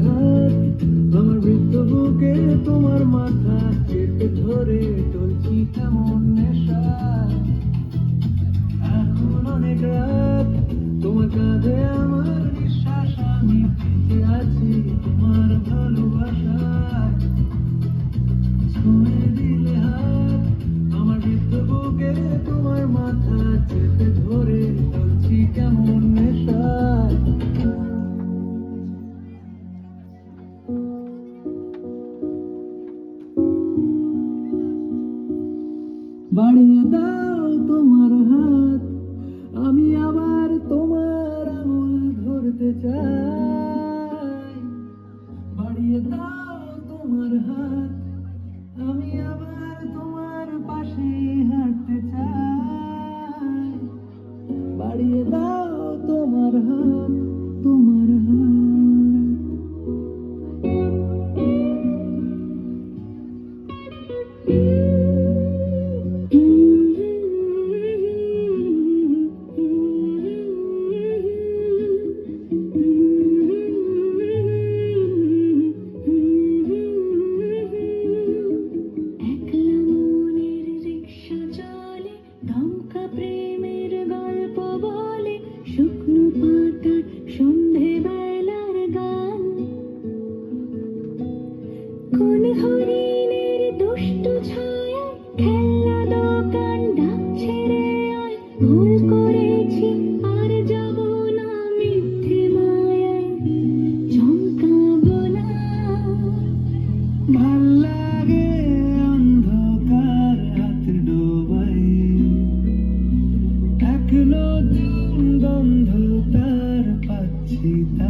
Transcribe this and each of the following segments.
হাত আমার বৃদ্ধ বুকে তোমার মাথা চেপে ধরে চলছি কেমন বাড়িয়ে দাও তোমার হাত। আমি আবার তোমার আঙুল ধরতে চাই। বাড়িয়ে দাও তোমার হাত। আমি আবার তোমার পাশে হাঁটতে চাই। বাড়িয়ে দাও তোমার হাত।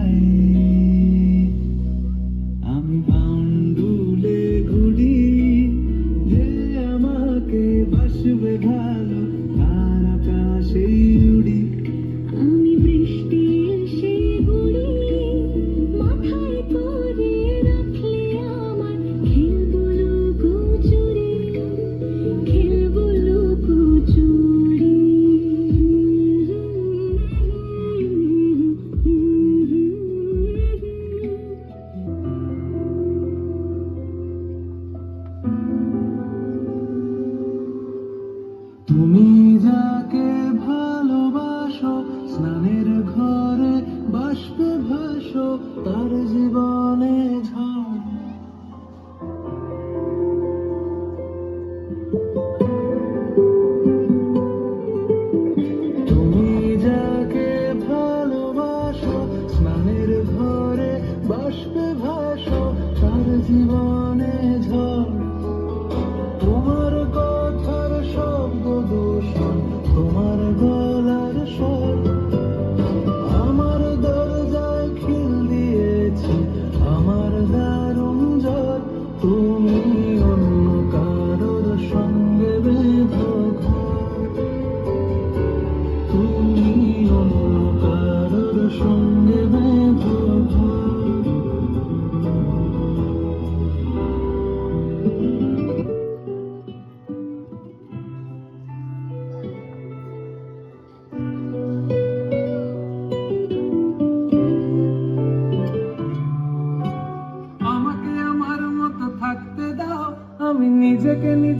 night. ভাসো তার জীবনে ঝড় ভালোবাসো ঘরে তার জীবনে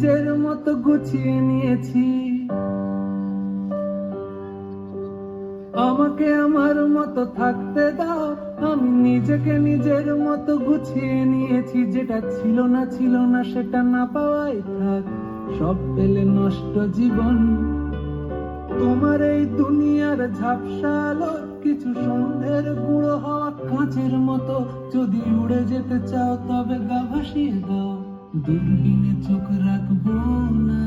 নিজের মতো গুছিয়ে নিয়েছি। আমাকে আমার মতো থাকতে দাও, আমি নিজেকে নিজের মতো গুছিয়ে নিয়েছি। যেটা ছিল না ছিল না, সেটা না পাওয়াই থাক, সব পেলে নষ্ট জীবন। তোমার এই দুনিয়ার ঝাপসা আলো কিছু সন্ধ্যের গুঁড়ো হওয়া কাঁচের মতো। যদি উড়ে যেতে চাও, তবে গা ভাসিয়ে দাও। দুর্বিনে চোখ রাখব না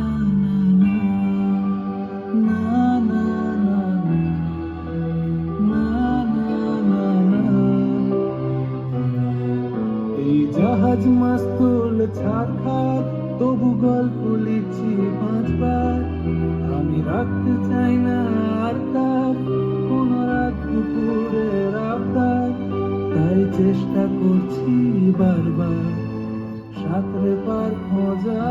জাহাজ মাস তোল তবু গল্প লিখছি পাঁচবার আমি রাখতে চাই না আর তার কোন রাত তাই চেষ্টা করছি বারবার সাঁতরে পার খোঁজা।